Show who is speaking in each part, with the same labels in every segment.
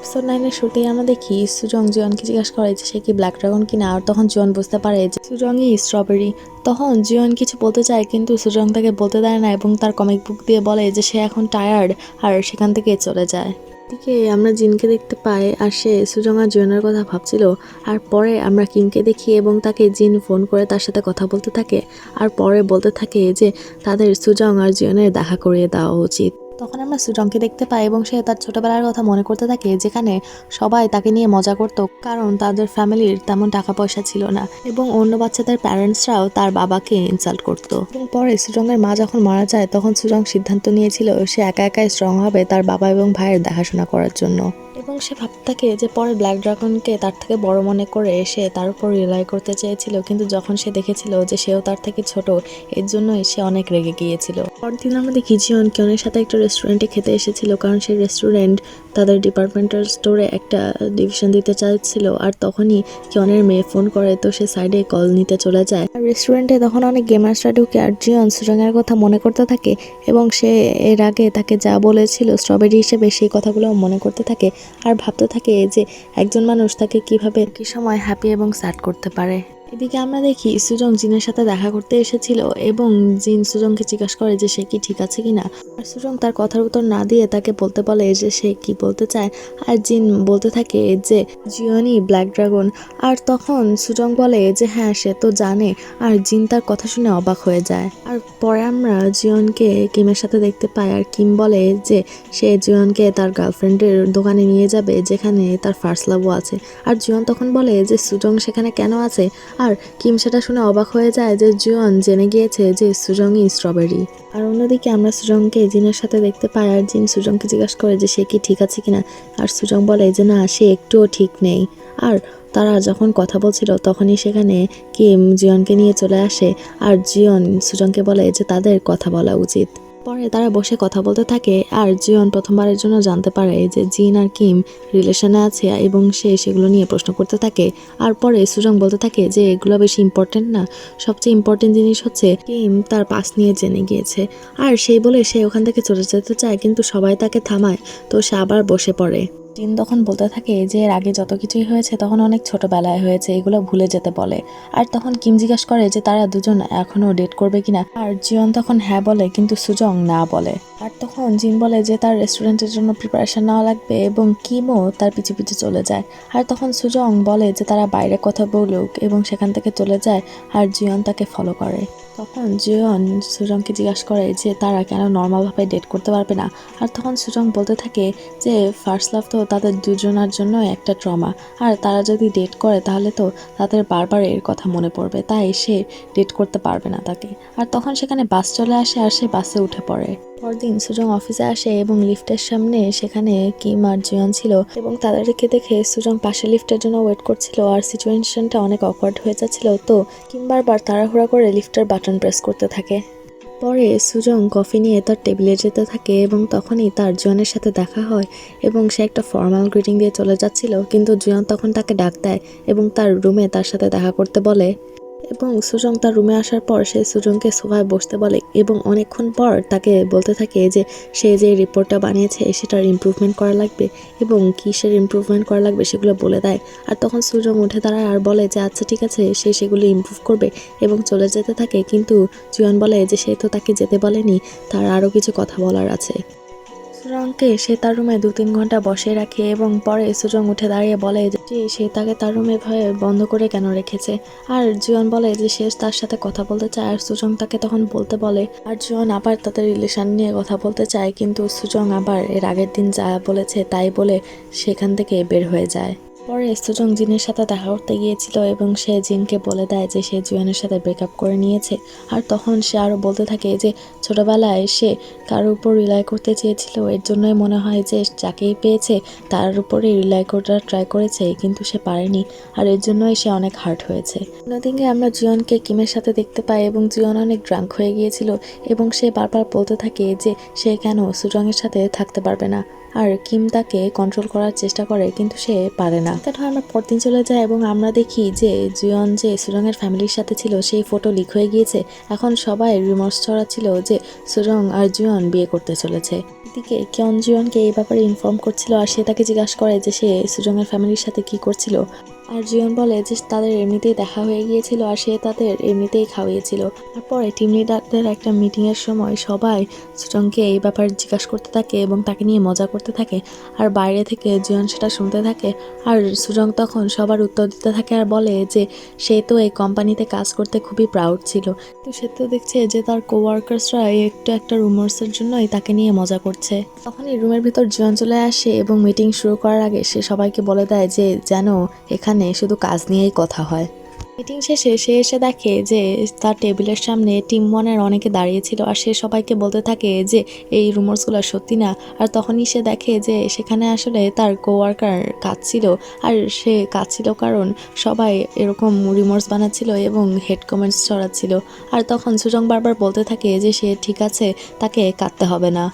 Speaker 1: Episode নাইনের শুরুতেই আমরা দেখি সুজং জিয়নকে জিজ্ঞাসা করে যে সে কি ব্ল্যাক ড্রাগন কিনা, আর তখন জিয়ন বুঝতে পারে যে সুজংই স্ট্রবেরি তখন জিয়ন কিছু বলতে চায়, কিন্তু সুজং তাকে বলতে দেয় না এবং তার কমিক বুক দিয়ে বলে যে সে এখন টায়ার্ড আর সেখান থেকে চলে যায়। এদিকে আমরা জিনকে দেখতে পাই, আর সে সুজং আর জিয়নের কথা ভাবছিল, আর পরে আমরা কিমকে দেখি এবং তাকে জিন ফোন করে তার সাথে কথা বলতে থাকে, আর পরে বলতে থাকে যে তাদের সুজং আর জিয়নের দেখা করিয়ে দেওয়া উচিত। তখন আমরা সুজংকে দেখতে পাই এবং সে তার ছোটবেলার কথা মনে করতে থাকে, যেখানে সবাই তাকে নিয়ে মজা করত, কারণ তাদের ফ্যামিলির তেমন টাকা পয়সা ছিল না এবং অন্য বাচ্চাদের প্যারেন্টসরাও তার বাবাকে ইনসাল্ট করতো। এবং পরে সুজংয়ের মা যখন মারা যায়, তখন সুজং সিদ্ধান্ত নিয়েছিল সে একা একাই স্ট্রং হবে তার বাবা এবং ভাইয়ের দেখাশোনা করার জন্য। এবং সে ভাবতে থাকে যে পরে ব্ল্যাক ড্রাগনকে তার থেকে বড় মনে করে এসে তার উপর রিলাই করতে চেয়েছিল। কিন্তু যখন সে দেখেছিল যে সেও তার থেকে ছোট, এর জন্যই সে অনেক রেগে গিয়েছিল। পরদিন আমরা দেখি জিয়ন কিয়নের সাথে একটা রেস্টুরেন্টে খেতে এসেছিল, কারণ সেই রেস্টুরেন্ট তাদের ডিপার্টমেন্টাল স্টোরে একটা ডিভিশন দিতে চাইছিল আর তখনই কিয়নের মেয়ে ফোন করে, তো সে সাইডে কল নিতে চলে যায়। আর রেস্টুরেন্টে তখন অনেক গেমার্সরা ঢুকে আর জিয়ন সুজংয়ের কথা মনে করতে থাকে এবং সে এর আগে তাকে যা বলেছিল স্ট্রবেরি হিসেবে সেই কথাগুলো মনে করতে থাকে। আর ভাবতে থাকে যে একজন মানুষ তাকে কীভাবে কী সময় হ্যাপি এবং স্যাড করতে পারে। এদিকে আমরা দেখি সুজং জিনের সাথে দেখা করতে এসেছিল এবং জিন সুজংকে জিজ্ঞাসা করে যে সে কি ঠিক আছে কিনা। আর সুজং তার কথার উত্তর না দিয়ে তাকে বলতে বলে যে সে কি বলতে চায়। আর জিন বলতে থাকে যে, জিওনি, ব্ল্যাক ড্রাগন। আর তখন সুজং বলে যে হ্যাঁ সে তো জানে। আর জিন তার কথা শুনে অবাক হয়ে যায়। আর পরে আমরা জিওনকে কিমের সাথে দেখতে পাই। আর কিম বলে যে, সে জিওনকে তার গার্লফ্রেন্ডের দোকানে নিয়ে যাবে, যেখানে তার ফার্স্ট লাভও আছে। আর জিওন তখন বলে যে সুজং সেখানে কেন আছে? আর কিম সেটা শুনে অবাক হয়ে যায় যে জিয়ন জেনে গিয়েছে যে সুজংই স্ট্রবেরি। আর অন্যদিকে আমরা সুজংকে জিনের সাথে দেখতে পাই আর জিন সুজংকে জিজ্ঞাসা করে যে সে কি ঠিক আছে কিনা। আর সুজং বলে যে না, সে একটুও ঠিক নেই। আর তারা যখন কথা বলছিল তখনই সেখানে কিম জিয়নকে নিয়ে চলে আসে। আর জিয়ন সুজংকে বলে যে তাদের কথা বলা উচিত। পরে তারা বসে কথা বলতে থাকে আর জিয়ন প্রথমবারের জন্য জানতে পারে যে জিন আর কিম রিলেশনে আছে এবং সে সেগুলো নিয়ে প্রশ্ন করতে থাকে। আর পরে সুজং বলতে থাকে যে এগুলো বেশি ইম্পর্টেন্ট না, সবচেয়ে ইম্পর্টেন্ট জিনিস হচ্ছে কিম তার পাস নিয়ে জেনে গিয়েছে। আর সেই বলে সে ওখান থেকে চলে যেতে চায়, কিন্তু সবাই তাকে থামায়। তো সে আবার বসে পড়ে। জিন তখন বলতে থাকে যে, এর আগে যত কিছুই হয়েছে, তখন অনেক ছোটবেলায় হয়েছে, এগুলো ভুলে যেতে বলে। আর তখন কিম জিজ্ঞাসা করে যে, তারা দুজন এখনও ডেট করবে কিনা আর জিয়ন তখন হ্যাঁ বলে, কিন্তু সুজং না বলে। আর তখন জিন বলে যে, তার রেস্টুরেন্টের জন্য প্রিপারেশন নেওয়া লাগবে এবং কিমও তার পিছু পিছু চলে যায়। আর তখন সুজং বলে যে, তারা বাইরে কথা বলুক এবং সেখান থেকে চলে যায়। আর জিয়ন তাকে ফলো করে। তখন জিয়ন সুজংকে জিজ্ঞাসা করে যে তারা কেন নর্মালভাবে ডেট করতে পারবে না? আর তখন সুজং বলতে থাকে যে ফার্স্ট লাভ তো তাদের দুজনের জন্য একটা ট্রমা আর তারা যদি ডেট করে তাহলে তো তাদের বারবার এর কথা মনে পড়বে। তাই সে ডেট করতে পারবে না তাকে। আর তখন সেখানে বাস চলে আসে আর সে বাসে উঠে পড়ে। পরদিন সুজং অফিসে আসে এবং লিফটের সামনে সেখানে কিম আর জিয়ন ছিল এবং তাদেরকে দেখে সুজং পাশে লিফটের জন্য ওয়েট করছিল আর সিচুয়েশনটা অনেক অকওয়ার্ড হয়ে যাচ্ছিল, তো কিম বারবার তাড়াহুড়া করে লিফটের বাটন প্রেস করতে থাকে। পরে সুজং কফি নিয়ে তার টেবিলে যেতে থাকে এবং তখনই তার জনের সাথে দেখা হয় এবং সে একটা ফর্মাল গ্রিটিং দিয়ে চলে যাচ্ছিল, কিন্তু জুয়ন তখন তাকে ডাক দেয় এবং তার রুমে তার সাথে দেখা করতে বলে এবং সুজং তার রুমে আসার পর সে সুজংকে সোফায় বসতে বলে এবং অনেকক্ষণ পর তাকে বলতে থাকে যে সে যে রিপোর্টটা বানিয়েছে সেটার ইমপ্রুভমেন্ট করা লাগবে এবং কিসের ইমপ্রুভমেন্ট করা লাগবে সেগুলো বলে দেয়। আর তখন সুজং উঠে দাঁড়ায় আর বলে যে আচ্ছা ঠিক আছে, সে সেগুলো ইমপ্রুভ করবে এবং চলে যেতে থাকে। কিন্তু জুয়ান বলে যে, সে তো তাকে যেতে বলেনি, তার আরও কিছু কথা বলার আছে। সুজংকে সে তার রুমে দু তিন ঘণ্টা বসে রাখে এবং পরে সুজং উঠে দাঁড়িয়ে বলে যে সে তাকে তার রুমে ভয়ে বন্ধ করে কেন রেখেছে? আর জুয়ন বলে যে, সে তার সাথে কথা বলতে চায়। আর সুজং তাকে তখন বলতে বলে, আর জুয়ান আবার তাদের রিলেশন নিয়ে কথা বলতে চায়, কিন্তু সুজং আবার এর আগের দিন যা বলেছে তাই বলে সেখান থেকে বের হয়ে যায়। পরে সুজং জিনের সাথে দেখা করতে গিয়েছিল এবং সে জিনকে বলে দেয় যে সে জুয়ানের সাথে ব্রেকআপ করে নিয়েছে। আর তখন সে আরও বলতে থাকে যে ছোটবেলায় সে কার উপর রিলাই করতে চেয়েছিল। এর জন্যই মনে হয় যে যাকেই পেয়েছে তার উপরে রিলাই করার ট্রাই করেছে, কিন্তু সে পারেনি। আর এর জন্যই সে অনেক হার্ট হয়েছে। অন্যদিকে আমরা জিয়নকে কিমের সাথে দেখতে পাই এবং জিয়ন অনেক ড্রাঙ্ক হয়ে গিয়েছিল এবং সে বারবার বলতে থাকে যে সে কেন সুজংয়ের সাথে থাকতে পারবে না। আর কিম তাকে কন্ট্রোল করার চেষ্টা করে, কিন্তু সে পারে না। তারপর আমরা পরদিন চলে যাই এবং আমরা দেখি যে জুয়ন যে সুরঙ্গের ফ্যামিলির সাথে ছিল, সেই ফটো লিক হয়ে গিয়েছে। এখন সবাই রিমোর্স ছড়াচ্ছিল যে সুরং আর জুয়ন বিয়ে করতে চলেছে। এদিকে কিয়ন জুয়নকে এই ব্যাপারে ইনফর্ম করছিল আর সে তাকে জিজ্ঞাসা করে যে সে সুরঙের ফ্যামিলির সাথে কি করছিল। আর জিয়ন বলে যে তাদের এমনিতেই দেখা হয়ে গিয়েছিল আর সে তাদের এমনিতেই খাওয়িয়েছিল। আর পরে টিম লিডারদের একটা মিটিংয়ের সময় সবাই সুজংকে এই ব্যাপারে জিজ্ঞাসা করতে থাকে এবং তাকে নিয়ে মজা করতে থাকে। আর বাইরে থেকে জিয়ন সেটা শুনতে থাকে আর সুজং তখন সবার উত্তর দিতে থাকে আর বলে যে সে তো এই কোম্পানিতে কাজ করতে খুবই প্রাউড ছিল। তো সে তো দেখছে যে তার কোওয়ার্কার্সরা একটু একটা রুমার্সের জন্যই তাকে নিয়ে মজা করছে। তখন এই রুমের ভিতর জিয়ন চলে আসে এবং মিটিং শুরু করার আগে সে সবাইকে বলে দেয় যে যেন এখানে শুধু কাজ নিয়েই কথা হয়। মিটিং শেষে সে এসে দেখে যে তার টেবিলের সামনে টিম ওয়ানের অনেকে দাঁড়িয়েছিল আর সে সবাইকে বলতে থাকে যে এই রুমার্সগুলো সত্যি না। আর তখনই সে দেখে যে সেখানে আসলে তার কোওয়ার্কার কাঁদছিল আর সে কাঁদছিল কারণ সবাই এরকম রিমোর্স বানাচ্ছিল এবং হেড কমেন্টস ছড়াচ্ছিল। আর তখন সুজং বারবার বলতে থাকে যে সে ঠিক আছে, তাকে কাঁদতে হবে না।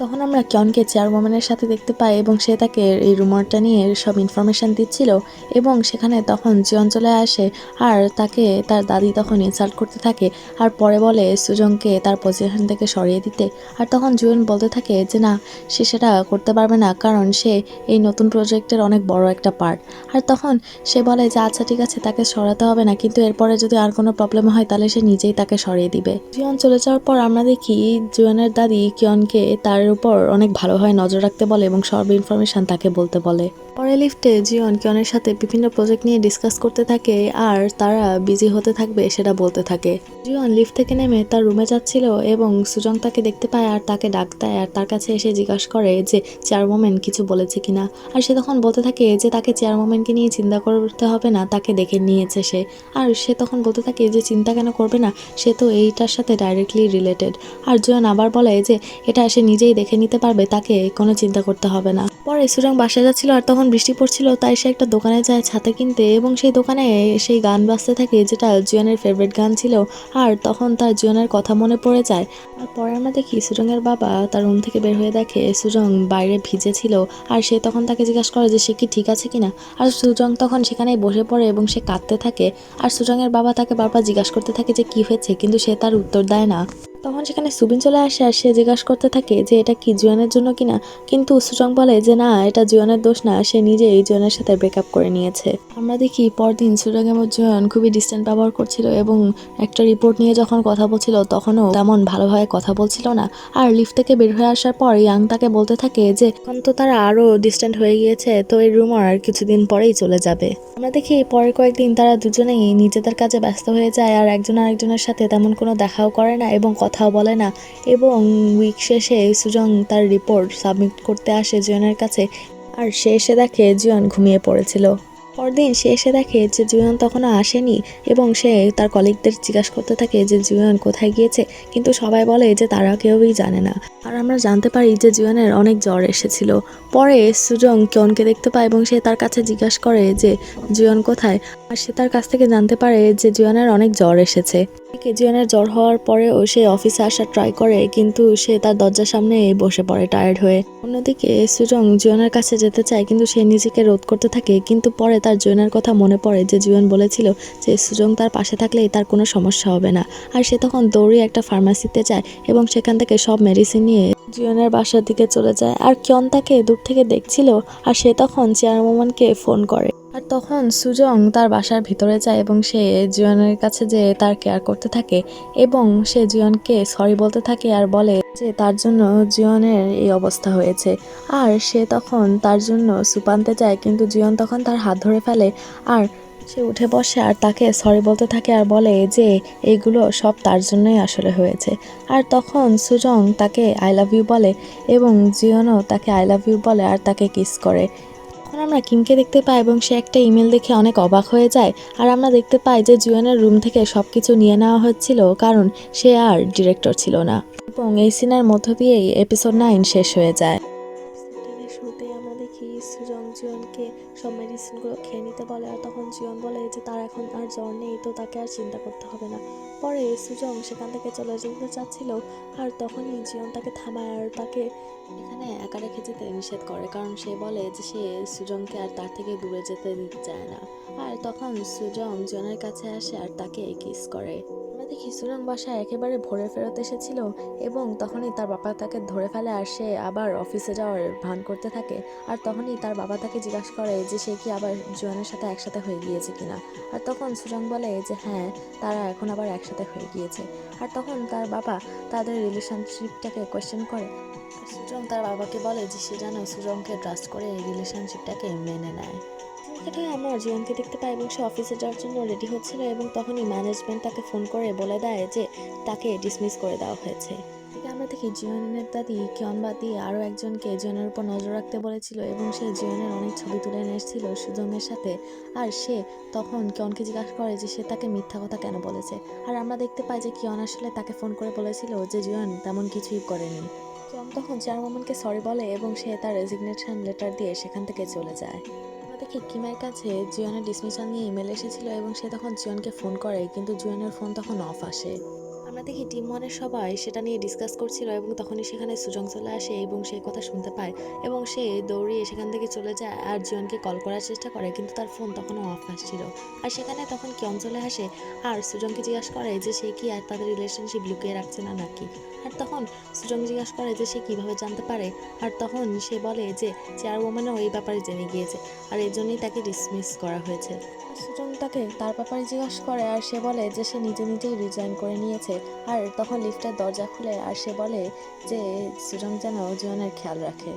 Speaker 1: তখন আমরা কিয়নকে চেয়ারম্যানের সাথে দেখতে পাই এবং সে তাকে এই রুমারটা নিয়ে সব ইনফরমেশন দিচ্ছিল এবং সেখানে তখন জিয়ন চলে আসে আর তাকে তার দাদি তখন ইনসাল্ট করতে থাকে আর পরে বলে সুজংকে তার পজিশন থেকে সরিয়ে দিতে। আর তখন জুয়ন বলতে থাকে যে, না, সে সেটা করতে পারবে না কারণ সে এই নতুন প্রজেক্টের অনেক বড় একটা পার্ট আর তখন সে বলে যে আচ্ছা ঠিক আছে, তাকে সরাতে হবে না, কিন্তু এরপরে যদি আর কোনো প্রবলেম হয় তাহলে সে নিজেই তাকে সরিয়ে দিবে। জিয়ন চলে যাওয়ার পর আমরা দেখি জুয়নের দাদি কিয়নকে তার উপর অনেক ভালোভাবে নজর রাখতে বলে এবং সব ইনফরমেশান তাকে বলতে বলে। পরে লিফটে জিয়ন কিয়নের সাথে বিভিন্ন প্রজেক্ট নিয়ে ডিসকাস করতে থাকে আর তারা বিজি হতে থাকবে সেটা বলতে থাকে। জিয়ন লিফট থেকে নেমে তার রুমে যাচ্ছিল এবং সুজং তাকে দেখতে পায় আর তাকে ডাক দেয় আর তার কাছে এসে জিজ্ঞাসা করে যে চেয়ারম্যান কিছু বলেছে কিনা আর সে তখন বলতে থাকে যে, তাকে চেয়ারম্যানকে নিয়ে চিন্তা করতে হবে না, তাকে দেখে নিয়েছে সে। আর সে তখন বলতে থাকে যে, চিন্তা কেন করবে না, সে তো এইটার সাথে ডাইরেক্টলি রিলেটেড আর জয়ন আবার বলে যে, এটা সে নিজেই দেখে নিতে পারবে, তাকে কোনো চিন্তা করতে হবে না। পরে সুরং বাসায় যাচ্ছিল আর তখন বৃষ্টি পড়ছিল, তাই সে একটা দোকানে যায় ছাতা কিনতে এবং সেই দোকানে সেই গান বাজতে থাকে যেটা জুয়ানের ফেভারিট গান ছিল। আর তখন তার জুয়ানের কথা মনে পড়ে যায়। আর পরে আমরা দেখি সুজংয়ের বাবা তার রুম থেকে বের হয়ে দেখে সুজং বাইরে ভিজে ছিল আর সে তখন তাকে জিজ্ঞাসা করে যে সে কি ঠিক আছে কিনা। আর সুজং তখন সেখানেই বসে পড়ে এবং সে কাঁদতে থাকে। আর সুজংয়ের বাবা তাকে বারবার জিজ্ঞাসা করতে থাকে যে কি হয়েছে, কিন্তু সে তার উত্তর দেয় না। তখন সেখানে সুবিন চলে আসে আর সে জিজ্ঞাসা করতে থাকে যে এটা কি জুয়ানের জন্য কিনা? কিন্তু সুজং বলে যে না, এটা জুয়ানের দোষ না, সে নিজে এই জুয়ানের সাথে ব্রেকআপ করে নিয়েছে। আমরা দেখি পরদিন সুজং এবং জুয়ান খুবই ডিস্টেন্ট ব্যবহার করছিল এবং একটা রিপোর্ট নিয়ে যখন কথা বলছিল, তখনও তেমন ভালোভাবে কথা বলছিল না। আর লিফট থেকে বের হয়ে আসার পর ইয়াং তাকে বলতে থাকে যে, এখন তো তারা আরও ডিস্টেন্ট হয়ে গিয়েছে, তো এই রুমার আর কিছুদিন পরেই চলে যাবে। আমরা দেখি পরের কয়েকদিন তারা দুজনেই নিজেদের কাজে ব্যস্ত হয়ে যায় আর একজন আরেকজনের সাথে তেমন কোনো দেখাও করে না এবং কথাও বলে না। এবং উইক শেষে সুজং তার রিপোর্ট সাবমিট করতে আসে জিয়নের কাছে। আর সে এসে দেখে জিয়ন ঘুমিয়ে পড়েছিল। পরদিন সে এসে দেখে যে জুয়ন তখনও আসেনি এবং সে তার কলিগদের জিজ্ঞাসা করতে থাকে যে জুয়ন কোথায় গিয়েছে? কিন্তু সবাই বলে যে তারা কেউই জানে না। আর আমরা জানতে পারি যে জুয়নের অনেক জ্বর এসেছিল। পরে সুজং কিয়নকে দেখতে পায় এবং সে তার কাছে জিজ্ঞাসা করে যে জুয়ন কোথায়? আর সে তার কাছ থেকে জানতে পারে যে জুয়নের অনেক জ্বর এসেছে। এদিকে জুয়নের জ্বর হওয়ার পরেও সে অফিসে আসার ট্রাই করে, কিন্তু সে তার দরজার সামনে বসে পড়ে, টায়ার্ড হয়ে। অন্যদিকে সুজং জুয়নের কাছে যেতে চায়, কিন্তু সে নিজেকে রোধ করতে থাকে, কিন্তু পরে তার জুয়নের কথা মনে পড়ে যে জুয়ন বলেছিল যে সুজং তার পাশে থাকলেই তার কোনো সমস্যা হবে না। আর সে তখন দৌড়ে একটা ফার্মাসিতে যায় এবং সেখান থেকে সব মেডিসিন নিয়ে জুয়নের বাসার দিকে চলে যায়। আর কিয়ন তাকে দূর থেকে দেখছিল, আর সে তখন চেয়ারম্যানকে ফোন করে। আর তখন সুজং তার বাসার ভিতরে যায় এবং সে জুয়নের কাছে যে তার কেয়ার করতে থাকে এবং সে জুয়নকে সরি বলতে থাকে আর বলে যে তার জন্য জুয়নের এই অবস্থা হয়েছে। আর সে তখন তার জন্য সুপ আনতে যায় কিন্তু জুয়ন তখন তার হাত ধরে ফেলে আর সে উঠে বসে আর তাকে সরি বলতে থাকে আর বলে যে এইগুলো সব তার জন্যই আসলে হয়েছে। আর তখন সুজং তাকে আই লাভ ইউ বলে এবং জিয়নও তাকে আই লাভ ইউ বলে আর তাকে কিস করে। আমরা কিমকে দেখতে পাই এবং সে একটা ইমেল দেখে অনেক অবাক হয়ে যায়। আর আমরা দেখতে পাই যে জুয়ানের রুম থেকে সব কিছু নিয়ে নেওয়া হচ্ছিল, কারণ সে আর ডিরেক্টর ছিল না। এবং এই সিনের মধ্য দিয়েই এপিসোড নাইন শেষ হয়ে যায়। শুরুতে আমরা দেখি সুজং জিয়নকে সব মেডিসিনগুলো খেয়ে নিতে বলে, আর তখন জিয়ন বলে যে তার এখন আর জ্বর নেই, তো তাকে আর চিন্তা করতে হবে না। পরে সুজন সেখান থেকে চলে যেতে চাচ্ছিল আর তখনই জিয়ন তাকে থামায় আর তাকে এখানে একা রেখে যেতে নিষেধ করে। কারণ সে বলে যে সে সুজনকে আর তার থেকে দূরে যেতে দিতে চায় না। আর তখন সুজন জিয়নের কাছে আসে আর তাকে কিস করে। দেখি সুরং বাসায় একেবারে ভোরে ফেরত এসেছিল এবং তখনই তার বাবা তাকে ধরে ফেলে আর সে আবার অফিসে যাওয়ার ভান করতে থাকে। আর তখনই তার বাবা তাকে জিজ্ঞাসা করে যে সে কি আবার জোয়ানের সাথে একসাথে হয়ে গিয়েছে কিনা। আর তখন সুরং বলে যে হ্যাঁ তারা এখন আবার একসাথে হয়ে গিয়েছে। আর তখন তার বাবা তাদের রিলেশনশিপটাকে কোয়েশ্চেন করে। সুজং তার বাবাকে বলে যে সে যেন সুজংকে ট্রাস্ট করে এই রিলেশনশিপটাকে মেনে নেয়। এখানে আমরা জিয়নকে দেখতে পাই এবং সে অফিসে যাওয়ার জন্য রেডি হচ্ছিল এবং তখনই ম্যানেজমেন্ট তাকে ফোন করে বলে দেয় যে তাকে ডিসমিস করে দেওয়া হয়েছে। আমরা দেখি জিয়নের দাদি কিয়নবাদি আরও একজনকে জিয়নের উপর নজর রাখতে বলেছিল এবং সে জিয়নের অনেক ছবি তুলে এসেছিল সুজনের সাথে। আর সে তখন কিয়নকে জিজ্ঞাসা করে যে সে তাকে মিথ্যা কথা কেন বলেছে? আর আমরা দেখতে পাই যে কিয়ন আসলে তাকে ফোন করে বলেছিল যে জিয়ন তেমন কিছুই করেনি। কিয়ন তখন চেয়ারম্যানকে সরি বলে এবং সে তার রেজিগনেশন লেটার দিয়ে সেখান থেকে চলে যায়। দেখি কিমের কাছে জিয়নের ডিসমিশন নিয়ে ইমেল এসেছিল এবং সে তখন জিয়নকে ফোন করে, কিন্তু জিয়নের ফোন তখন অফ আসে। আমরা দেখি টিম ওয়ানের সবাই সেটা নিয়ে ডিসকাস করছিল এবং তখনই সেখানে সুজং চলে আসে এবং সেই কথা শুনতে পায় এবং সে দৌড়িয়ে সেখান থেকে চলে যায় আর জিয়নকে কল করার চেষ্টা করে কিন্তু তার ফোন তখনও অফ আসছিল। আর সেখানে তখন কিয়ন চলে আসে আর সুজংকে জিজ্ঞাসা করে যে সে কি আর তাদের রিলেশনশিপ লুকিয়ে রাখছে না নাকি? আর তখন সুজং জিজ্ঞাসা করে যে সে কীভাবে জানতে পারে? আর তখন সে বলে যে চেয়ার চেয়ারওম্যানও এই ব্যাপারে জেনে গিয়েছে আর এই জন্যই তাকে ডিসমিস করা হয়েছে। সুজং তাকে তার ব্যাপারে জিজ্ঞাসা করে আর সে বলে যে সে নিজে নিজেই রিজাইন করে নিয়েছে। আর তখন লিফটের দরজা খুলে আর সে বলে যে সুজং যেন জীবনের খেয়াল রাখে।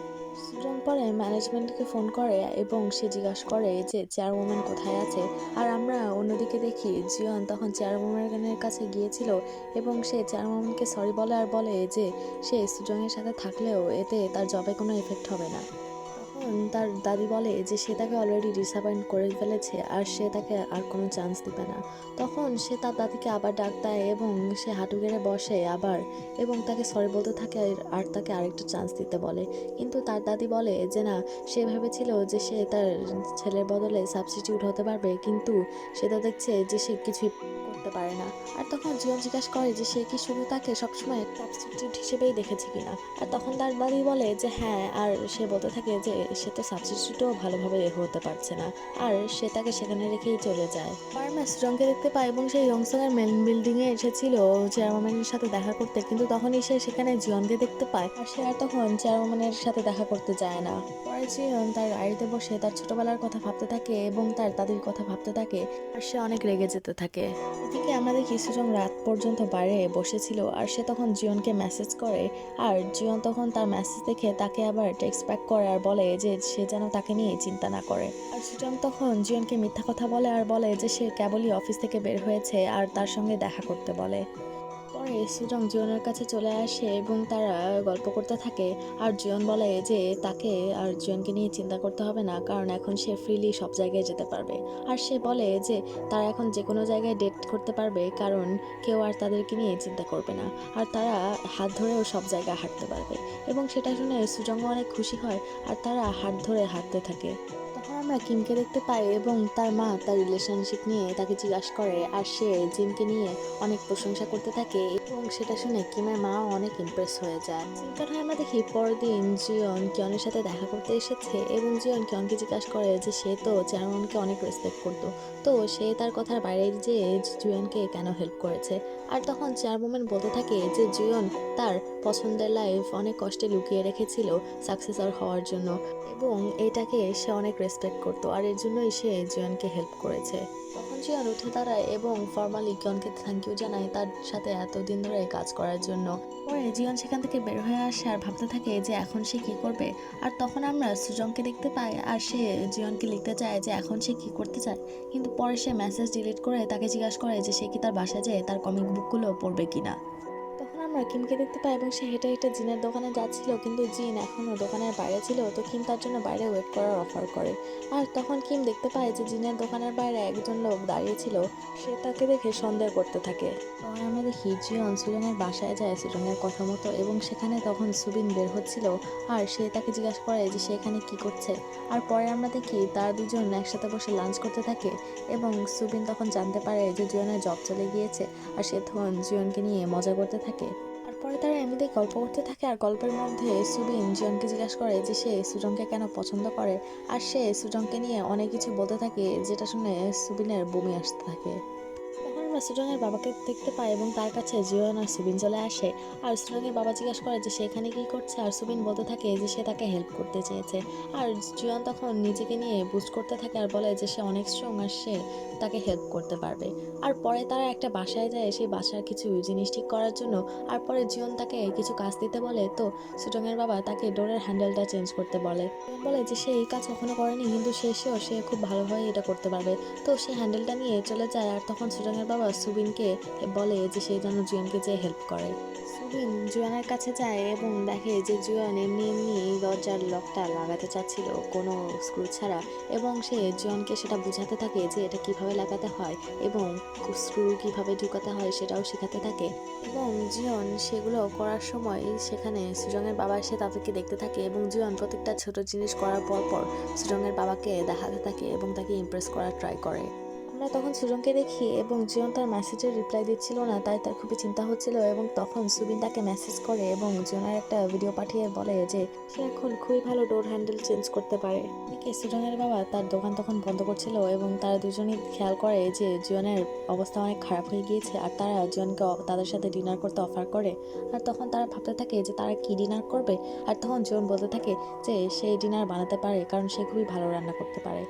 Speaker 1: সুজং পরে ম্যানেজমেন্টকে ফোন করে এবং সে জিজ্ঞাসা করে যে চেয়ারওম্যান কোথায় আছে? আর আমরা অন্যদিকে দেখি জিয়ন তখন চেয়ারওম্যানের কাছে গিয়েছিল এবং সে চেয়ারওম্যানকে সরি বলে আর বলে যে সে সুজংয়ের সাথে থাকলেও এতে তার জবে কোনো এফেক্ট হবে না। তার দাদি বলে যে সে তাকে অলরেডি ডিসঅ্যাপয়েন্ট করে ফেলেছে আর সে তাকে আর কোনো চান্স দিবে না। তখন সে তার দাদিকে আবার ডাক দেয় এবং সে হাঁটু গেড়ে বসে আবার এবং তাকে সরি বলতে থাকে আর- তাকে আরেকটা চান্স দিতে বলে। কিন্তু তার দাদি বলে যে না, সে ভেবেছিল যে সে তার ছেলের বদলে সাবস্টিটিউট হতে পারবে, কিন্তু সে তো দেখছে যে সে কিছুই করতে পারে না। আর তখন জিয়ন জিজ্ঞাসা করে যে সে কি শুধু তাকে সবসময় সাবস্টিটিউট হিসেবেই দেখেছে কিনা? আর তখন তার দাদি বলে যে হ্যাঁ আর সে বলতে থাকে যে সে তো সাবস্টিটিউটও ভালোভাবে হতে পারছে না। আর সে তাকে সেখানে রেখেই চলে যায়। পারমা সুজংকে দেখতে পায় এবং সেই ইয়ংসংয়ের মেন বিল্ডিং এ এসেছিল চেয়ারম্যানের সাথে দেখা করতে। কিন্তু তখনই সে সেখানে জিয়নকে দেখতে পায়। আর সে আর তখন চেয়ারম্যানের সাথে দেখা করতে যায় না। পরে জিয়ন তার গাড়িতে বসে তার ছোটবেলার কথা ভাবতে থাকে এবং তার দাদির কথা ভাবতে থাকে। আর সে অনেক রেগে যেতে থাকে। এদিকে কিছুজন রাত পর্যন্ত বাইরে বসেছিল আর সে তখন জিওনকে মেসেজ করে। আর জিওন তখন তার মেসেজ দেখে তাকে আবার টেক্সট ব্যাক করে আর বলে যে সে যেন তাকে নিয়ে চিন্তা না করে। আর সুজন তখন জিওনকে মিথ্যা কথা বলে আর বলে যে সে কেবলই অফিস থেকে বের হয়েছে আর তার সঙ্গে দেখা করতে বলে। পরে সুজং জিয়নের কাছে চলে আসে এবং তারা গল্প করতে থাকে। আর জিয়ন বলে যে তাকে আর জিয়নকে নিয়ে চিন্তা করতে হবে না, কারণ এখন সে ফ্রিলি সব জায়গায় যেতে পারবে। আর সে বলে যে তারা এখন যে কোনো জায়গায় ডেট করতে পারবে, কারণ কেউ আর তাদেরকে নিয়ে চিন্তা করবে না। আর তারা হাত ধরেও সব জায়গায় হাঁটতে পারবে। এবং সেটা শুনে সুজং অনেক খুশি হয়, আর তারা হাত ধরে হাঁটতে থাকে। আমরা কিমকে দেখতে পাই এবং তার মা তার রিলেশনশিপ নিয়ে তাকে জিজ্ঞাসা করে। আর সে জিমকে নিয়ে অনেক প্রশংসা করতে থাকে এবং সেটা শুনে কিমের মা অনেক ইমপ্রেস হয়ে যায়। সিনকাটা আমরা দেখি পরদিন জিয়ন কিয়নের সাথে দেখা করতে এসেছে এবং জিয়ন কিয়নকে জিজ্ঞাসা করে যে সে তো চেয়ারম্যানকে অনেক রেসপেক্ট করতো। তো সে তার কথার বাইরে যে জুয়নকে কেন হেল্প করেছে? আর তখন চেয়ারম্যান বলতে থাকে যে জুয়ন তার পছন্দের লাইফ অনেক কষ্টে লুকিয়ে রেখেছিল সাকসেসর হওয়ার জন্য। এবং এটাকে সে অনেক রেসপেক্ট করতো, আর এর জন্যই সে জিয়নকে হেল্প করেছে। জিয়ন উঠে দাঁড়ায় এবং ফর্মালি কিয়নকে থ্যাংক ইউ জানায় তার সাথে এতদিন ধরে কাজ করার জন্য। পরে জিয়ন সেখান থেকে বের হয়ে আসে আর ভাবতে থাকে যে এখন সে কি করবে। আর তখন আমরা সুজনকে দেখতে পাই আর সে জিয়নকে লিখতে চায় যে এখন সে কি করতে চায়। কিন্তু পরে সে মেসেজ ডিলিট করে তাকে জিজ্ঞাসা করে যে সে কি তার বাসায় যেয়ে তার কমিক বুকগুলো পড়বে কিনা। আমরা কিমকে দেখতে পাই এবং সে হেঁটে হেঁটে জিনের দোকানে যাচ্ছিল, কিন্তু জিন এখনও দোকানের বাইরে ছিল। তো কিম তার জন্য বাইরে ওয়েট করার অফার করে। আর তখন কিম দেখতে পায় যে জিনের দোকানের বাইরে একজন লোক দাঁড়িয়ে ছিল। সে তাকে দেখে সন্দেহ করতে থাকে। তখন আমরা দেখি জিয়ন সুরঙ্গের বাসায় যায় সুরঙ্গের কথা মতো এবং সেখানে তখন সুবিন বের হচ্ছিল। আর সে তাকে জিজ্ঞাসা করে যে সে এখানে কী করছে। আর পরে আমরা দেখি তার দুজন একসাথে বসে লাঞ্চ করতে থাকে এবং সুবিন তখন জানতে পারে যে জিয়নের জব চলে গিয়েছে। আর সে তখন জিয়নকে নিয়ে মজা করতে থাকে। পরে তারা এমনিতেই গল্প করতে থাকে আর গল্পের মধ্যে সুবিন জিয়নকে জিজ্ঞাসা করে যে সে সুজংকে কেন পছন্দ করে? আর সে সুজংকে নিয়ে অনেক কিছু বলতে থাকে যেটা শুনে সুবিনের বমি আসতে থাকে। তখন আমরা সুজনের বাবাকে দেখতে পাই এবং তার কাছে জিওন আর সুবিন চলে আসে। আর সুজনের বাবা জিজ্ঞাসা করে যে সে এখানে কি করছে? আর সুবিন বলতে থাকে যে সে তাকে হেল্প করতে চেয়েছে। আর জিওন তখন নিজেকে নিয়ে বুস্ট করতে থাকে আর বলে যে সে অনেক স্ট্রং আর সে তাকে হেল্প করতে পারবে। আর পরে তারা একটা বাসায় যায়, সেই বাসার কিছু জিনিস ঠিক করার জন্য। আর পরে জিওন তাকে কিছু কাজ দিতে বলে, তো সুটংয়ের বাবা তাকে ডোরের হ্যান্ডেলটা চেঞ্জ করতে বলে। বলে যে সে এই কাজ কখনো করেনি, কিন্তু সেও সে খুব ভালোভাবে এটা করতে পারবে। তো সে হ্যান্ডেলটা নিয়ে চলে যায়, আর তখন সুটংয়ের বাবা সুবিনকে বলে যে সে যেন জুয়ানকে যেয়ে হেল্প করে। সুবিন জুয়ানের কাছে যায় এবং দেখে যে জুয়ান এমনি এমনি দরজার লকটা লাগাতে চাচ্ছিল। কোনো স্ক্রু ছাড়া এবং সে জুয়ানকে সেটা বোঝাতে থাকে যে এটা কীভাবে লাগাতে হয় এবং স্ক্রু কীভাবে ঢুকাতে হয় সেটাও শেখাতে থাকে। এবং জিয়ন সেগুলো করার সময় সেখানে সুজনের বাবা এসে তাদেরকে দেখতে থাকে এবং জিয়ন প্রত্যেকটা ছোট জিনিস করার পর পর সুজনের বাবাকে দেখাতে থাকে এবং তাকে ইমপ্রেস করার ট্রাই করে। আমরা তখন সুজনকে দেখি এবং জিয়ন তার মেসেজের রিপ্লাই দিচ্ছিল না, তাই তার খুবই চিন্তা হচ্ছিল এবং তখন সুবিন তাকে মেসেজ করে এবং জিয়নের একটা ভিডিও পাঠিয়ে বলে যে, সে এখন খুবই ভালো ডোর হ্যান্ডেল চেঞ্জ করতে পারে। এদিকে সুজনের বাবা তার দোকান তখন বন্ধ করছিল এবং তারা দুজনেই খেয়াল করে যে জিয়নের অবস্থা অনেক খারাপ হয়ে গিয়েছে আর তারা জিয়নকে তাদের সাথে ডিনার করতে অফার করে। আর তখন তারা ভাবতে থাকে যে তারা কি ডিনার করবে? আর তখন জিয়ন বলতে থাকে যে, সে ডিনার বানাতে পারে কারণ সে খুবই ভালো রান্না করতে পারে।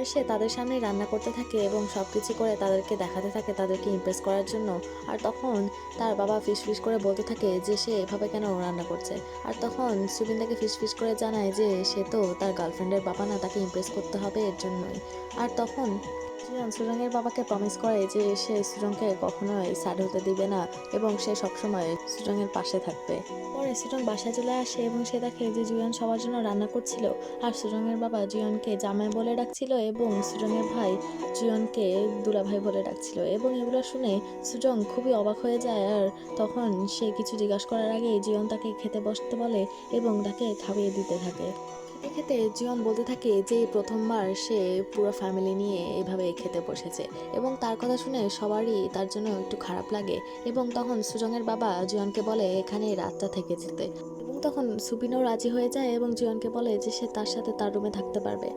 Speaker 1: পরে সে তাদের সামনে রান্না করতে থাকে এবং সব কিছু করে তাদেরকে দেখাতে থাকে, তাদেরকে ইমপ্রেস করার জন্য। আর তখন তার বাবা ফিস ফিস করে বলতে থাকে যে সে এভাবে কেন রান্না করছে? আর তখন সুবিন তাকে ফিস ফিস করে জানায় যে সে তো তার গার্লফ্রেন্ডের বাবা না, তাকে ইমপ্রেস করতে হবে এর জন্যই। আর তখন জিয়ান সুরঙ্গের বাবাকে প্রমিস করে যে সে সুরঙ্গকে কখনোই স্যাড হতে দিবে না এবং সে সবসময় সুরঙ্গের পাশে থাকবে। পরে সুরঙ্গ বাসায় চলে আসে এবং সে দেখে যে জুয়ান সবার জন্য রান্না করছিল আর সুরঙ্গের বাবা জুয়ানকে জামাই বলে ডাকছিল এবং সুরঙ্গের ভাই জুয়ানকে দুলাভাই বলে ডাকছিল এবং এগুলো শুনে সুজং খুবই অবাক হয়ে যায় আর তখন সে কিছু জিজ্ঞাসা করার আগেই জিয়ন তাকে খেতে বসতে বলে এবং তাকে খাইয়ে দিতে থাকে। খেতে জিয়ন বলতে থাকে যে প্রথমবার সে পুরো ফ্যামিলি নিয়ে এভাবে খেতে বসেছে এবং তার কথা শুনে সবারই তার জন্য একটু খারাপ লাগে এবং তখন সুজংয়ের বাবা জিয়নকে বলে, এখানে রাতটা থেকে যেতে। এবং তখন সুবিনও রাজি হয়ে যায় এবং জিয়নকে বলে যে সে তার সাথে তার রুমে থাকতে পারবে।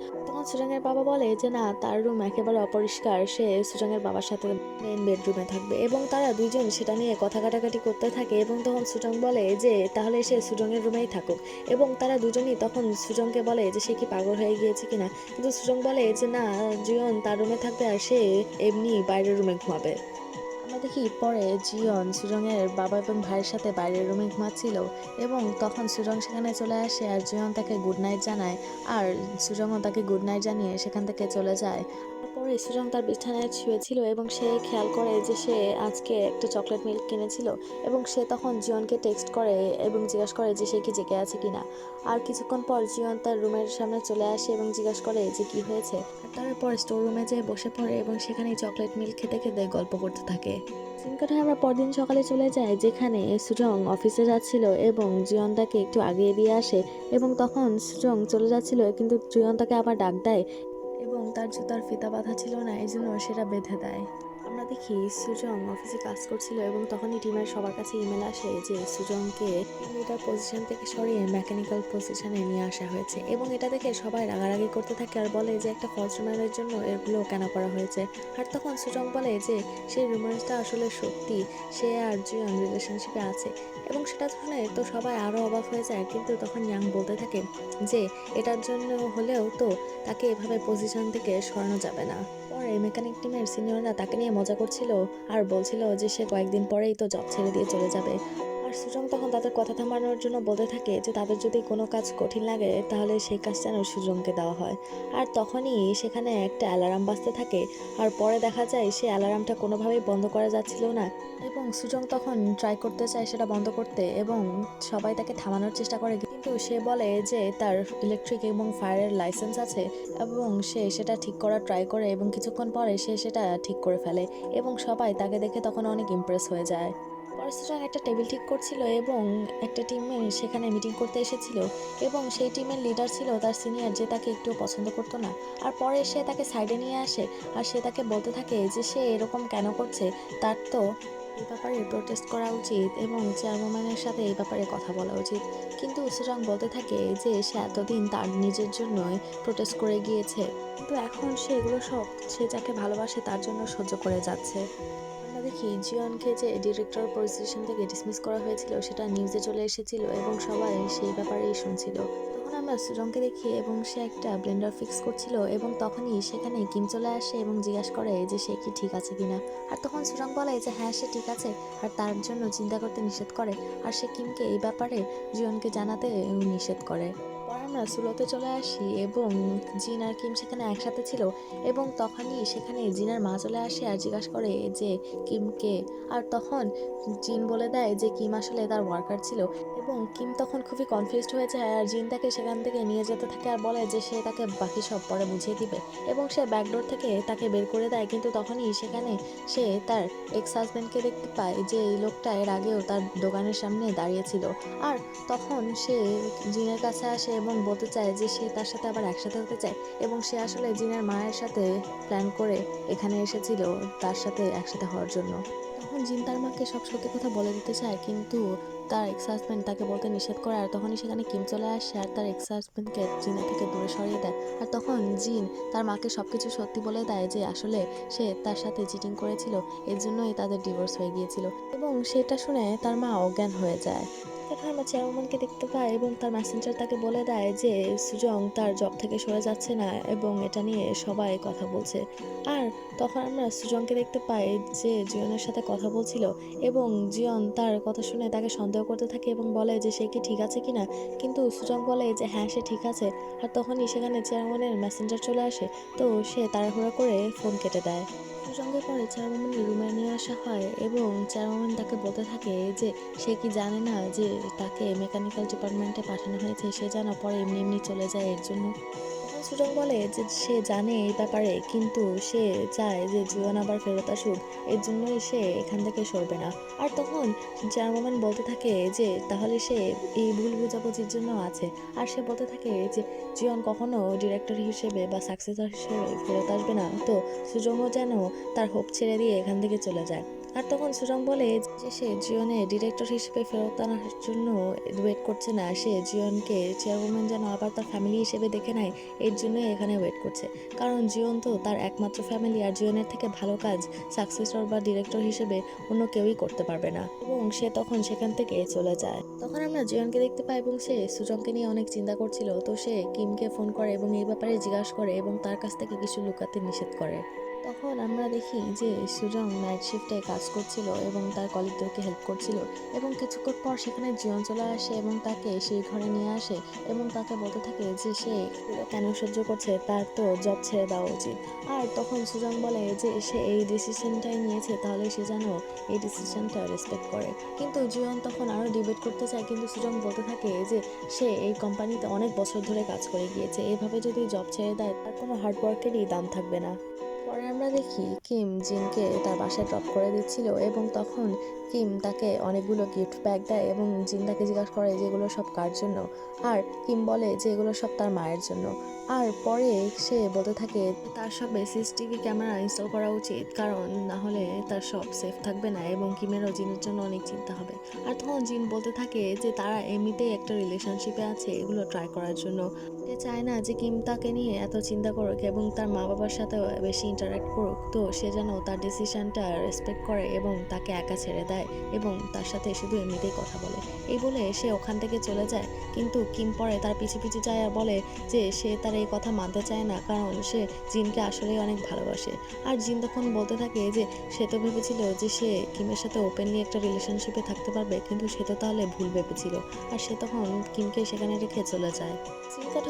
Speaker 1: সুজংয়ের বাবা বলে যে, না, তার রুম একেবারে অপরিষ্কার। সে সুজংয়ের বাবার সাথে মেন বেডরুমে থাকবে। এবং তারা দুইজন সেটা নিয়ে কথা কাটাকাটি করতে থাকে এবং তখন সুজং বলে যে, তাহলে সে সুজংয়ের রুমেই থাকুক। এবং তারা দুজনই তখন সুজংকে বলে যে, সে কি পাগল হয়ে গিয়েছে কিনা? কিন্তু সুজং বলে যে, না, জিয়ন তার রুমে থাকবে আর সে এমনি বাইরের রুমে ঘুমাবে। আমরা দেখি পরে জিয়ন সুজনের বাবা এবং ভাইয়ের সাথে বাইরের রুমে ঘুমাচ্ছিল এবং তখন সুরং সেখানে চলে আসে আর জিয়ন তাকে গুড নাইট জানায় আর সুজনও তাকে গুড নাইট জানিয়ে সেখান থেকে চলে যায়। পরে সুজং তার বিছানায় শুয়েছিল এবং সে খেয়াল করে যে সে আজকে একটা চকলেট মিল্ক কিনেছিল এবং সে তখন জিয়নকে টেক্সট করে এবং জিজ্ঞাসা করে যে সে কি জেগে আছে কিনা। আর কিছুক্ষণ পর জিয়ন তার রুমের সামনে চলে আসে এবং জিজ্ঞাসা করে যে কি হয়েছে। আর তারপর স্টোর রুমে যেয়ে বসে পড়ে এবং সেখানেই চকলেট মিল্ক খেতে খেতে গল্প করতে থাকে। সিনকাটায় আমরা পরদিন সকালে চলে যাই যেখানে সুজং অফিসে যাচ্ছিল এবং জিয়ন তাকে একটু আগিয়ে দিয়ে আসে এবং তখন সুজং চলে যাচ্ছিল কিন্তু জিয়ন তাকে আবার ডাক দেয় তার জুতার ফিতা বাঁধা ছিল না এই জন্য সেটা বেঁধে দেয়। আমরা দেখি সুজং অফিসে কাজ করছিল এবং তখনই টিমের সবার কাছে ইমেল আসে যে সুজংকে লিডার পজিশন থেকে সরিয়ে মেকানিক্যাল পজিশনে নিয়ে আসা হয়েছে এবং এটা দেখে সবাই রাগারাগি করতে থাকে আর বলে যে একটা ফলস রুমারের জন্য এগুলো কেন করা হয়েছে। আর তখন সুজং বলে যে সেই রুমার্সটা আসলে সত্যি, সে আর জিয়ন রিলেশনশিপে আছে এবং সেটা শুনে তো সবাই আরও অবাক হয়ে যায়। কিন্তু তখন ইয়াং বলতে থাকে যে এটার জন্য হলেও তো তাকে এভাবে পজিশন থেকে সরানো যাবে না। পরে মেকানিক টিমের সিনিয়ররা তাকে নিয়ে মজা করছিল আর বলছিল যে সে কয়েকদিন পরেই তো জব ছেড়ে দিয়ে চলে যাবে। সুজং তখন তাদের কথা থামানোর জন্য বলতে থাকে যে তাদের যদি কোনো কাজ কঠিন লাগে, তাহলে সেই কাজ যেন সুজংকে দেওয়া হয়। আর তখনই সেখানে একটা অ্যালার্ম বাজতে থাকে, আর পরে দেখা যায় সেই অ্যালার্মটা কোনোভাবেই বন্ধ করা যাচ্ছিল না। এবং সুজং তখন ট্রাই করতে চায় সেটা বন্ধ করতে এবং সবাই তাকে থামানোর চেষ্টা করে। কিন্তু সে বলে যে তার ইলেকট্রিক এবং ফায়ারের লাইসেন্স আছে এবং সে সেটা ঠিক করার ট্রাই করে এবং কিছুক্ষণ পরে সে সেটা ঠিক করে ফেলে এবং সবাই তাকে দেখে তখন অনেক ইমপ্রেস হয়ে যায়। সুজং একটা টেবিল ঠিক করছিল এবং একটা টিমে সেখানে মিটিং করতে এসেছিল এবং সেই টিমের লিডার ছিল তার সিনিয়র যে তাকে একটু পছন্দ করতো না। আর পরে সে তাকে সাইডে নিয়ে আসে আর সে তাকে বলতে থাকে যে সে এরকম কেন করছে, তার তো এই ব্যাপারে প্রোটেস্ট করা উচিত এবং চেয়ারম্যানের সাথে এই ব্যাপারে কথা বলা উচিত। কিন্তু সুজং বলতে থাকে যে সে এতদিন তার নিজের জন্যই প্রোটেস্ট করে গিয়েছে। কিন্তু এখন সে এগুলো সব, সে যাকে ভালোবাসে তার জন্য সহ্য করে যাচ্ছে। দেখি জিয়নকে যে ডিরেক্টর পজিশন থেকে ডিসমিস করা হয়েছিল, সেটা নিউজে চলে এসেছিল এবং সবাই সেই ব্যাপারেই শুনছিল। তখন আমরা সুজংকে দেখি এবং সে একটা ব্লেন্ডার ফিক্স করছিল এবং তখনই সেখানে কিম চলে আসে এবং জিজ্ঞাসা করে যে সে কি ঠিক আছে কিনা। আর তখন সুজং বলে যে হ্যাঁ সে ঠিক আছে। আর তার জন্য চিন্তা করতে নিষেধ করে। আর সে কিমকে এই ব্যাপারে জিয়নকে জানাতে নিষেধ করে। আমরা সুলতে চলে আসি এবং জিন আর কিম সেখানে একসাথে ছিল এবং তখনই সেখানে জিনের মা চলে আসে আর জিজ্ঞাসা করে যে কিমকে। আর তখন জিন বলে দেয় যে কিম আসলে তার ওয়ার্কার ছিল এবং কিম তখন খুবই কনফিউজড হয়ে যায় আর জিন তাকে সেখান থেকে নিয়ে যেতে থাকে আর বলে যে সে তাকে বাকি সব পরে বুঝিয়ে দিবে এবং সে ব্যাকডোর থেকে তাকে বের করে দেয়। কিন্তু তখনই সেখানে সে তার এক্স হাজব্যান্ডকে দেখতে পায় যে এই লোকটা এর আগেও তার দোকানের সামনে দাঁড়িয়েছিল আর তখন সে জিনের কাছে আসে এবং বলতে চায় যে সে তার সাথে আবার একসাথে হতে চায় এবং সে আসলে জিনের মায়ের সাথে প্ল্যান করে এখানে এসেছিল তার সাথে একসাথে হওয়ার জন্য। তখন জিন তার মাকে সব সত্যি কথা বলে দিতে চায় কিন্তু তার এক্স হাজব্যান্ড তাকে বলতে নিষেধ করে আর তখনই সেখানে কিম চলে আসে আর তার এক্স হাজব্যান্ডকে জিনা থেকে দূরে সরিয়ে দেয়। আর তখন জিন তার মাকে সব কিছু সত্যি বলে দেয় যে আসলে সে তার সাথে চিটিং করেছিল, এর জন্যই তাদের ডিভোর্স হয়ে গিয়েছিল এবং সেটা শুনে তার মা অজ্ঞান হয়ে যায়। আমরা চেয়ারম্যানকে দেখতে পাই এবং তার মেসেঞ্জার তাকে বলে দেয় যে সুজং তার জব থেকে সরে যাচ্ছে না এবং এটা নিয়ে সবাই কথা বলছে। আর তখন আমরা সুজংকে দেখতে পাই যে, জিয়নের সাথে কথা বলছিল এবং জিয়ন তার কথা শুনে তাকে সন্দেহ করতে থাকে এবং বলে যে, সে কি ঠিক আছে কিনা? কিন্তু সুজং বলে যে হ্যাঁ সে ঠিক আছে। আর তখনই সেখানে চেয়ারম্যানের মেসেঞ্জার চলে আসে, তো সে তাড়াহুড়া করে ফোন কেটে দেয়। সঙ্গে পরে চেয়ারম্যানের রুমে নিয়ে আসা হয় এবং চেয়ারম্যান তাকে বলতে থাকে যে সে কি জানে না যে তাকে মেকানিক্যাল ডিপার্টমেন্টে পাঠানো হয়েছে, সে যেন পরে এমনি এমনি চলে যায় এর জন্য। তখন সুজং বলে যে সে জানে এই ব্যাপারে, কিন্তু সে চায় যে জীবন আবার ফেরত আসুক, এর জন্যই সে এখান থেকে সরবে না। আর তখন চেয়ারম্যান বলতে থাকে যে, তাহলে সে এই ভুল বুঝাবুঝির জন্য আছে। আর সে বলতে থাকে যে জীবন কখনো ডিরেক্টর হিসেবে বা সাকসেসর হিসেবে ফেরত আসবে না। তো সুজংও যেন তার হোপ ছেড়ে দিয়ে এখান থেকে চলে যায়। আর তখন সুজং বলে যে সে জিওনে ডিরেক্টর হিসেবে ফেরত আনার জন্য ওয়েট করছে না। সে জিওনকে চেয়ারম্যান যেন আবার তার ফ্যামিলি হিসেবে দেখে নেয়, এর জন্যই এখানে ওয়েট করছে। কারণ জিওন তো তার একমাত্র ফ্যামিলি আর জিওনের থেকে ভালো কাজ সাকসেসর বা ডিরেক্টর হিসেবে অন্য কেউই করতে পারবে না। এবং সে তখন সেখান থেকে চলে যায়। তখন আমরা জিয়নকে দেখতে পাই এবং সে সুজংকে নিয়ে অনেক চিন্তা করছিল। তো সে কিমকে ফোন করে এবং এই ব্যাপারে জিজ্ঞাসা করে এবং তার কাছ থেকে কিছু লুকাতে নিষেধ করে। তখন আমরা দেখি যে সুজং নাইট শিফটে কাজ করছিল এবং তার কলিগদেরকে হেল্প করছিল এবং কিছুক্ষণ পর সেখানে জিয়ন চলে আসে এবং তাকে সেই ঘরে নিয়ে আসে এবং তাকে বলতে থাকে যে সে কেন সহ্য করছে তার তো জব ছেড়ে দেওয়া উচিত। আর তখন সুজং বলে যে সে এই ডিসিশনটাই নিয়েছে, তাহলে সে যেন এই ডিসিশনটা রেসপেক্ট করে। কিন্তু জিয়ন তখন আরও ডিবেট করতে চায়, কিন্তু সুজং বলতে থাকে যে সে এই কোম্পানিতে অনেক বছর ধরে কাজ করে গিয়েছে, এভাবে যদি জব ছেড়ে দেয় তার কোনো হার্ডওয়ার্কেরই দাম থাকবে না। পরে আমরা দেখি কিম জিনকে তার বাসায় ড্রপ করে দিচ্ছিল এবং তখন কিম তাকে অনেকগুলো গিফট ব্যাগ দেয় এবং জিন তাকে জিজ্ঞাসা করে যে এগুলো সব কার জন্য? আর কিম বলে যে এগুলো সব তার মায়ের জন্য। আর পরে সে বলতে থাকে, তার সব সিসিটিভি ক্যামেরা ইনস্টল করা উচিত, কারণ না হলে তার সব সেফ থাকবে না এবং কিমেরও জিনের জন্য অনেক চিন্তা হবে। আর তখন জিন বলতে থাকে যে তারা এমনিতেই একটা রিলেশনশিপে আছে, এগুলো ট্রাই করার জন্য। সে চায় না যে কিম তাকে নিয়ে এত চিন্তা করুক এবং তার মা বাবার সাথে বেশি ইন্টারাক্ট করুক, তো সে যেন তার ডিসিশনটা রেসপেক্ট করে এবং তাকে একা ছেড়ে দেয় এবং তার সাথে শুধু এমনিতেই কথা বলে। এই বলে সে ওখান থেকে চলে যায়। কিন্তু কিম পরে তার পিছু পিছু যায় আর বলে যে সে তার এই কথা মানতে চায় না, কারণ সে জিনকে আসলেই অনেক ভালোবাসে। আর জিন তখন বলতে থাকে যে সে তো ভেবেছিল যে সে কিমের সাথে ওপেনলি একটা রিলেশনশিপে থাকতে পারবে, কিন্তু সে তো তাহলে ভুল ভেবেছিল। আর সে তখন কিমকে সেখানে রেখে চলে যায়।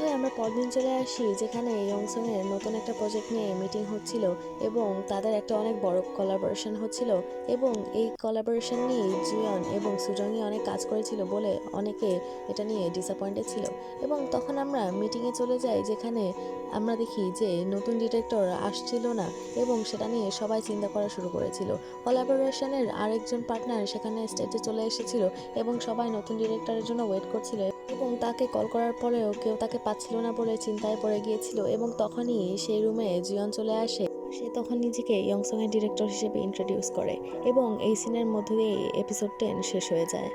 Speaker 1: হয়ে আমরা পরদিন চলে আসি, যেখানে ইয়ংসং এর নতুন একটা প্রজেক্ট নিয়ে মিটিং হচ্ছিল এবং তাদের একটা অনেক বড় কলাবোরেশন হচ্ছিল এবং এই কলাবোরেশন নিয়ে জিয়ন এবং সুজংই অনেক কাজ করেছিল বলে অনেকে এটা নিয়ে ডিসঅ্যাপয়েন্টেড ছিল। এবং তখন আমরা মিটিংয়ে চলে যাই, যেখানে আমরা দেখি যে নতুন ডিরেক্টর আসছিল না এবং সেটা নিয়ে সবাই চিন্তা করা শুরু করেছিল। কোলাবোরেশনের আরেকজন পার্টনার সেখানে স্টেজে চলে এসেছিল এবং সবাই নতুন ডিরেক্টরের জন্য ওয়েট করছিল এবং তাকে কল করার পরেও কেউ তাকে পাচ্ছিল না বলে চিন্তায় পড়ে গিয়েছিল এবং তখনই সেই রুমে জিয়ন চলে আসে। সে তখন নিজেকে ইয়ংসং এর ডিরেক্টর হিসেবে ইন্ট্রোডিউস করে এবং এই সিনের মধ্যে দিয়ে এপিসোড টেন শেষ হয়ে যায়।